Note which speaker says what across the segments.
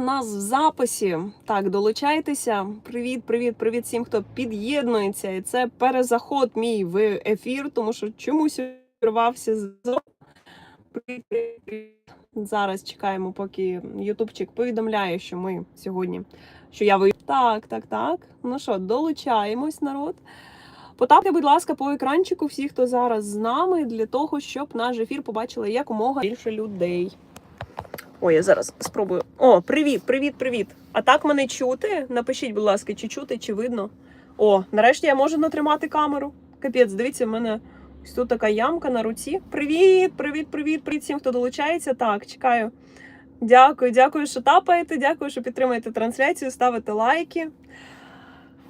Speaker 1: нас в записі. Так, долучайтеся. Привіт, привіт, привіт всім, хто під'єднується. І це перезаход мій в ефір, тому що чомусь урвався з привіт, привіт. Зараз чекаємо, поки Ютубчик повідомляє, що ми сьогодні, що я ви. Так, так, так. Ну що, долучаємось, народ. Потапте, будь ласка, по екранчику всі, хто зараз з нами, для того, щоб наш ефір побачили якомога більше людей. Ой, я зараз спробую. О, привіт, привіт, привіт. А так мене чути? Напишіть, будь ласка, чи чути, чи видно. О, нарешті я можу натримати камеру. Капець, дивіться, в мене ось тут така ямка на руці. Привіт, привіт, привіт, привіт всім, хто долучається. Так, чекаю. Дякую, дякую, що тапаєте. Дякую, що підтримуєте трансляцію, ставите лайки.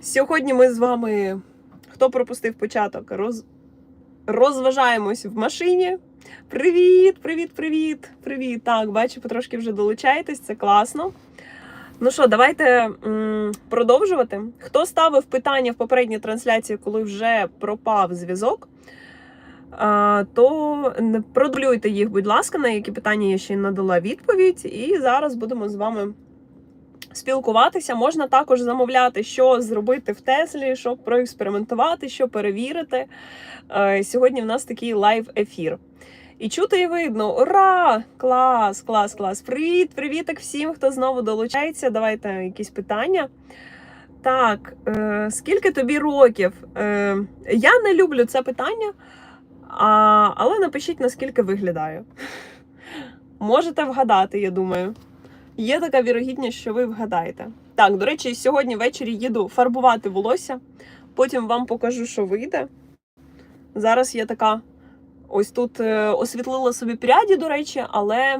Speaker 1: Сьогодні ми з вами, хто пропустив початок, роз... розважаємось в машині. Привіт, привіт, привіт, привіт. Так, бачу, потрошки вже долучаєтесь, це класно. Ну що, давайте м, продовжувати. Хто ставив питання в попередній трансляції, коли вже пропав зв'язок, то продублюйте їх, будь ласка, на які питання я ще надала відповідь. І зараз будемо з вами спілкуватися. Можна також замовляти, що зробити в Теслі, щоб проекспериментувати, що перевірити. Е, Сьогодні в нас такий лайв-ефір. І чути і видно. Ура! Клас, клас, клас! Привіт, привіток всім, хто знову долучається. Давайте якісь питання. Так, е, скільки тобі років? Е, я не люблю це питання, а, але напишіть, наскільки виглядаю. Можете вгадати, я думаю. Є така вірогідність, що ви вгадаєте. Так, до речі, сьогодні ввечері їду фарбувати волосся. Потім вам покажу, що вийде. Зараз є така. Ось тут е, освітлила собі пряді, до речі, але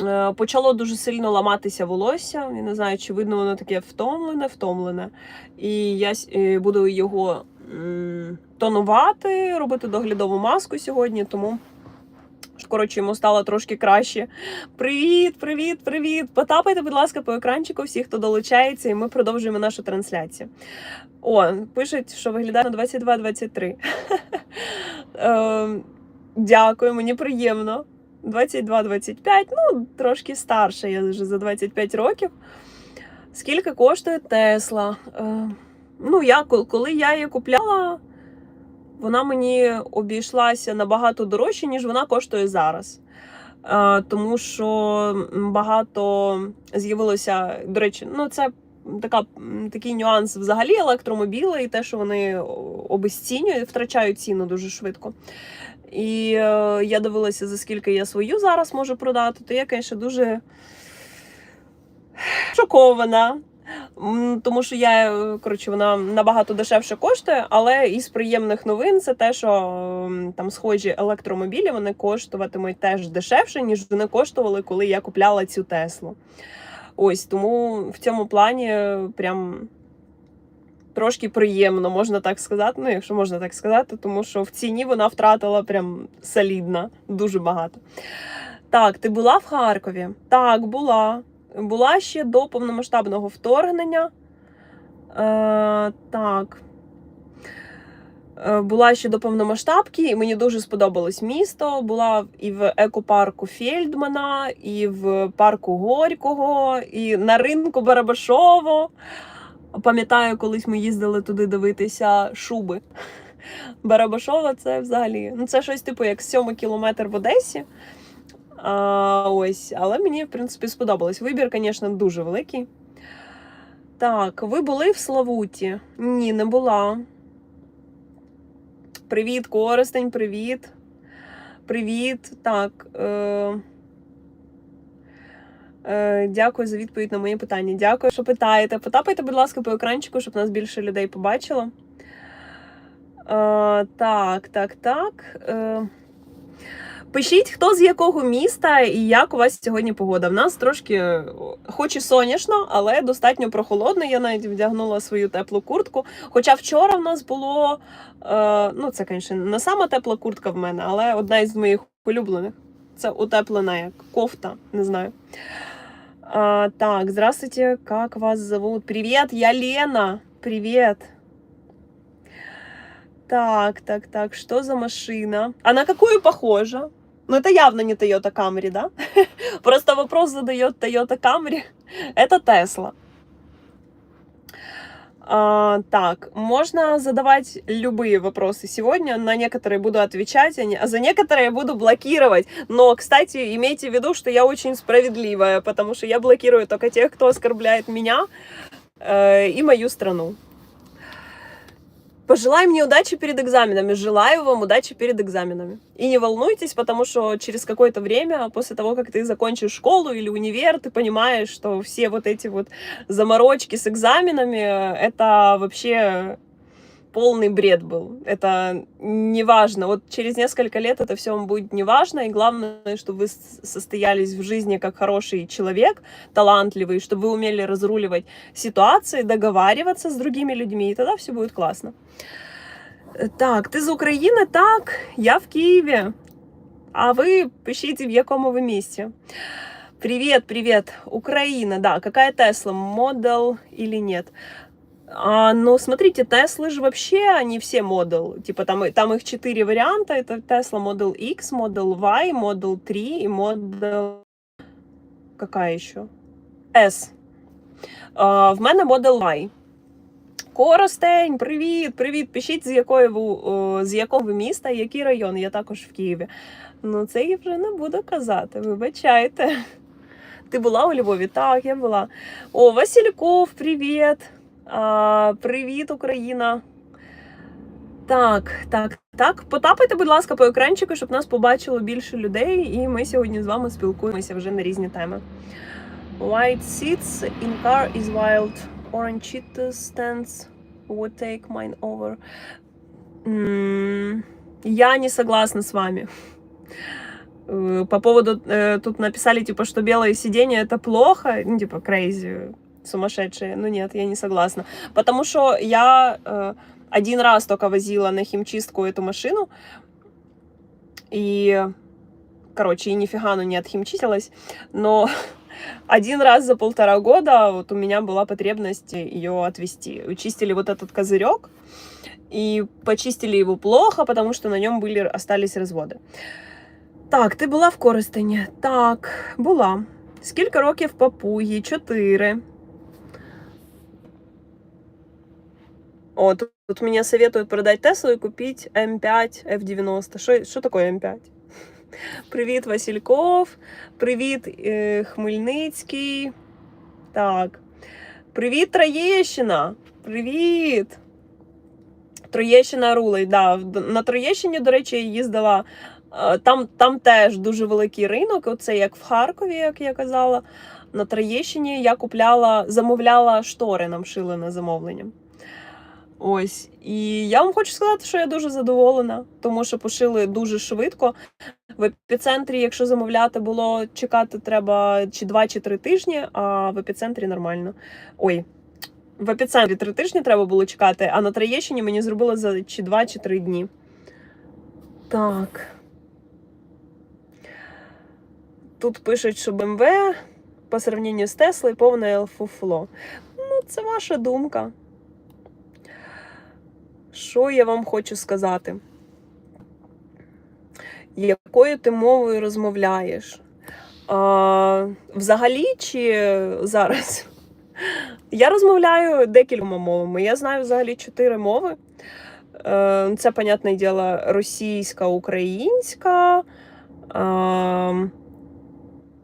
Speaker 1: е, почало дуже сильно ламатися волосся. Я не знаю, чи видно воно таке втомлене, втомлене. І я е, буду його тонувати, робити доглядову маску сьогодні, тому. Коротше, йому стало трошки краще. Привіт, привіт, привіт! Потапайте, будь ласка, по екранчику всіх, хто долучається, і ми продовжуємо нашу трансляцію. О, пишуть, що виглядає на 22-23. Дякую, мені приємно. 22-25, ну, трошки старше, я вже за 25 років. Скільки коштує Тесла? Е, ну, я, коли я її купляла, вона мені обійшлася набагато дорожче, ніж вона коштує зараз. Е, тому що багато з'явилося, до речі, ну це така, такий нюанс взагалі електромобіли і те, що вони обесцінюють, втрачають ціну дуже швидко. І е, я дивилася, за скільки я свою зараз можу продати, то я, звісно, дуже шокована. Тому що я, е, коротше, вона набагато дешевше коштує, але із приємних новин це те, що там схожі електромобілі вони коштуватимуть теж дешевше, ніж вони коштували, коли я купляла цю Теслу. Ось тому в цьому плані е, прям трошки приємно, можна так сказати. Ну, якщо можна так сказати, тому що в ціні вона втратила прям солідно, дуже багато. Так, ти була в Харкові? Так, була. Була ще до повномасштабного вторгнення. Е, так. Е, Була ще до повномасштабки, і мені дуже сподобалось місто. Була і в екопарку Фельдмана, і в парку Горького, і на ринку Барабашово. Пам'ятаю, колись ми їздили туди дивитися шуби. Барабашова це взагалі. Ну, це щось типу як сьомий кілометр в Одесі. А, ось, але мені, в принципі, сподобалось. Вибір, звісно, дуже великий. Так, ви були в Славуті? Ні, не була. Привіт, Коростень, привіт. Привіт. Так. Е... Е, дякую за відповідь на моє питання. Дякую, що питаєте. Потапайте, будь ласка, по екранчику, щоб нас більше людей побачило. Е, так, так, так. Е, Пишіть, хто з якого міста і як у вас сьогодні погода. В нас трошки, хоч і сонячно, але достатньо прохолодно. Я навіть вдягнула свою теплу куртку. Хоча вчора в нас було, ну це, звісно, не сама тепла куртка в мене, але одна із моїх улюблених. Це утеплена як кофта, не знаю. А, так, здравствуйте, как вас зовут? Привет, я Лена. Привет. Так, так, так, что за машина? А на какую похожа? Ну, это явно не Toyota Camry, да? Просто вопрос задает Toyota Camry. Это Tesla. А, так, можно задавать любые вопросы сегодня. На некоторые буду отвечать, а не- а за некоторые буду блокировать. Но, кстати, имейте в виду, что я очень справедливая, потому что я блокирую только тех, кто оскорбляет меня э, и мою страну. Пожелай мне удачи перед экзаменами. Желаю вам удачи перед экзаменами. И не волнуйтесь, потому что через какое-то время, после того, как ты закончишь школу или универ, ты понимаешь, что все вот эти вот заморочки с экзаменами, это вообще полный бред был. Это не важно. Вот через несколько лет это все вам будет не важно. И главное, чтобы вы с- состоялись в жизни как хороший человек, талантливый, чтобы вы умели разруливать ситуации, договариваться с другими людьми, и тогда все будет классно. Э, Так, ти з України? Так, я в Києві. А ви пишіть, в якому ви місті. Привет, привет, Украина, да, какая Тесла, Model или нет? А, ну, смотрите, Теслы же вообще, они все Model, типа там, и- там их четыре варианта, это Tesla Model X, Model Y, Model 3 и Model... Какая еще? S. А, в мене Model Y. Коростень, привіт, привіт. Пишіть, з якої ви, о, з якого ви міста, і який район. Я також в Києві. Ну, це я вже не буду казати, вибачайте. Ти була у Львові? Так, я була. О, Васильков, привіт. А, привіт, Україна. Так, так, так. Потапайте, будь ласка, по екранчику, щоб нас побачило більше людей, і ми сьогодні з вами спілкуємося вже на різні теми. White seats in car is wild. Orange cheetah stands would take mine over. М, Я не согласна с вами. Э, По поводу, э, тут написали, типа, что белое сиденье это плохо, ну, типа, crazy, сумасшедшие. Ну, нет, я не согласна. Потому что я э, один раз только возила на химчистку эту машину, и, короче, и нифига оно не отхимчистилось, но один раз за полтора года вот у меня была потребность ее отвести. Чистили вот этот козырек, и почистили его плохо, потому что на нем были, остались разводи. Так, ти була в Коростені? Так, була. Скільки років папугі? Чотири. О, тут, тут мне советуют продать Теслу и купить М5 F90. Що, що таке М5? Привіт, Васильков. Привіт, е, Хмельницький. Так. Привіт, Троєщина. Привіт. Троєщина рулей. Да. На Троєщині, до речі, я їздила. е, Там, там теж дуже великий ринок. Оце як в Харкові, як я казала. На Троєщині я купляла, замовляла штори, нам шили на замовлення. Ось. І я вам хочу сказати, що я дуже задоволена, тому що пошили дуже швидко. В епіцентрі, якщо замовляти, було чекати треба чи 2 чи 3 тижні, а в епіцентрі нормально. Ой, в епіцентрі 3 тижні треба було чекати, а на Троєщині мені зробили за чи 2 чи 3 дні. Так. Тут пишуть, що BMW по сравненню з Теслою повне фуфло. Ну, це ваша думка. Що я вам хочу сказати? Якою ти мовою розмовляєш? А, взагалі чи зараз? Я розмовляю декількома мовами. Я знаю взагалі чотири мови. Е, Це, понятне діло, російська, українська.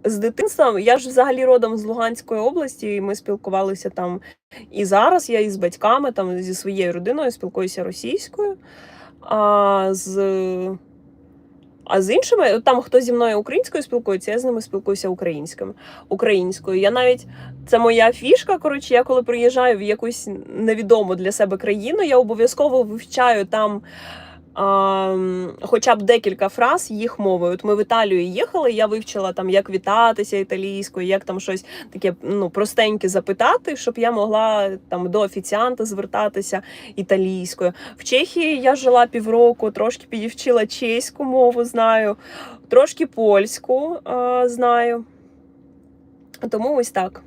Speaker 1: З дитинства я ж взагалі родом з Луганської області, і ми спілкувалися там і зараз. Я із батьками, там зі своєю родиною спілкуюся російською. А з, а з іншими, там хто зі мною українською спілкується, я з ними спілкуюся українською. українською. Я навіть це моя фішка. Коротше, я коли приїжджаю в якусь невідому для себе країну, я обов'язково вивчаю там. Хоча б декілька фраз їх мовою. От ми в Італію їхали, я вивчила там, як вітатися італійською, як там щось таке ну, простеньке запитати, щоб я могла там до офіціанта звертатися італійською. В Чехії я жила півроку, трошки підівчила чеську мову, знаю, трошки польську а, знаю. Тому ось так.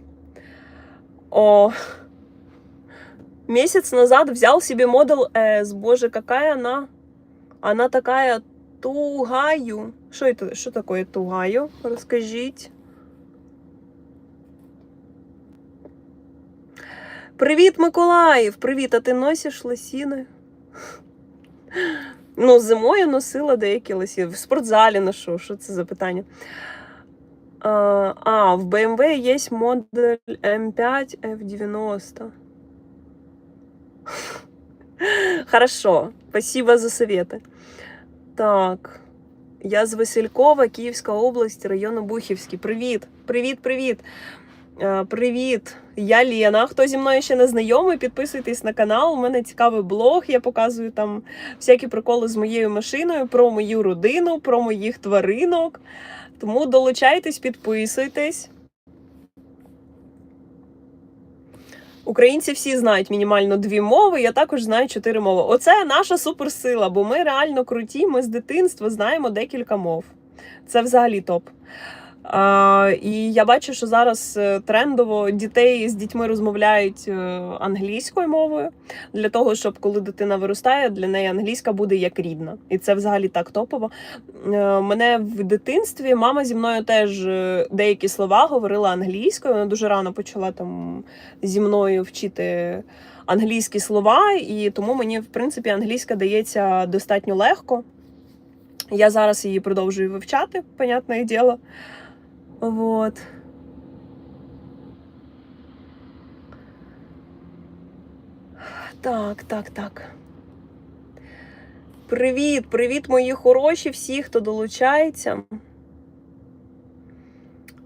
Speaker 1: О, месяц назад взял себе Model S. Боже, какая она... Она такая Тугаю. Що це? Що таке тугаю? Розкажіть. Привіт, Миколаїв! Привіт, а ти носиш лосіни? Ну, зимою носила деякі лосіни. В спортзалі ношу. Що це за питання? А, в BMW є модель М5 F90. Хорошо, спасибо за советы. Так. Я з Василькова, Київська область, район Обухівський. Привіт, привіт, привіт. Привіт, я Лена. Хто зі мною ще не знайомий, підписуйтесь на канал. У мене цікавий блог. Я показую там всякі приколи з моєю машиною, про мою родину, про моїх тваринок. Тому долучайтесь, підписуйтесь. Українці всі знають мінімально дві мови, я також знаю чотири мови. Оце наша суперсила, бо ми реально круті, ми з дитинства знаємо декілька мов. Це взагалі топ. І я бачу, що зараз е, трендово дітей з дітьми розмовляють е, англійською мовою для того, щоб коли дитина виростає, для неї англійська буде як рідна. І це взагалі так топово. Е, Мене в дитинстві мама зі мною теж деякі слова говорила англійською. Вона дуже рано почала там зі мною вчити англійські слова, і тому мені, в принципі, англійська дається достатньо легко. Я зараз її продовжую вивчати, понятне діло. Вот. Так, так, так. Привіт, привіт, мої хороші, всі, хто долучається.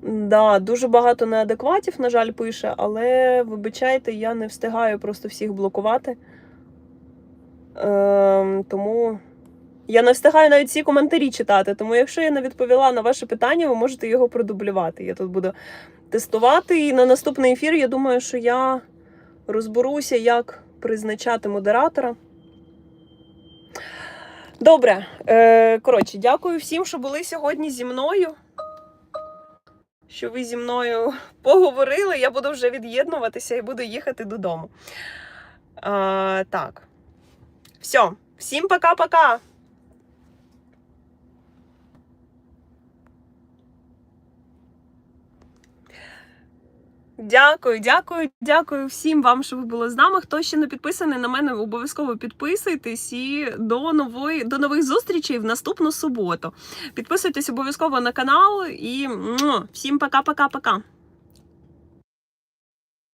Speaker 1: Да, дуже багато неадекватів, на жаль, пише, але вибачайте, я не встигаю просто всіх блокувати. Ем, тому я не встигаю навіть ці коментарі читати. Тому, якщо я не відповіла на ваше питання, ви можете його продублювати. Я тут буду тестувати. І на наступний ефір я думаю, що я розберуся, як призначати модератора. Добре. Е, коротше, дякую всім, що були сьогодні зі мною. Що ви зі мною поговорили. Я буду вже від'єднуватися і буду їхати додому. Е, так. Все. Всім пока-пока. Дякую, дякую, дякую всім вам, що ви були з нами. Хто ще не підписаний на мене, обов'язково підписуйтесь і до нової до нових зустрічей в наступну суботу. Підписуйтесь обов'язково на канал і всім пока-пока-пока.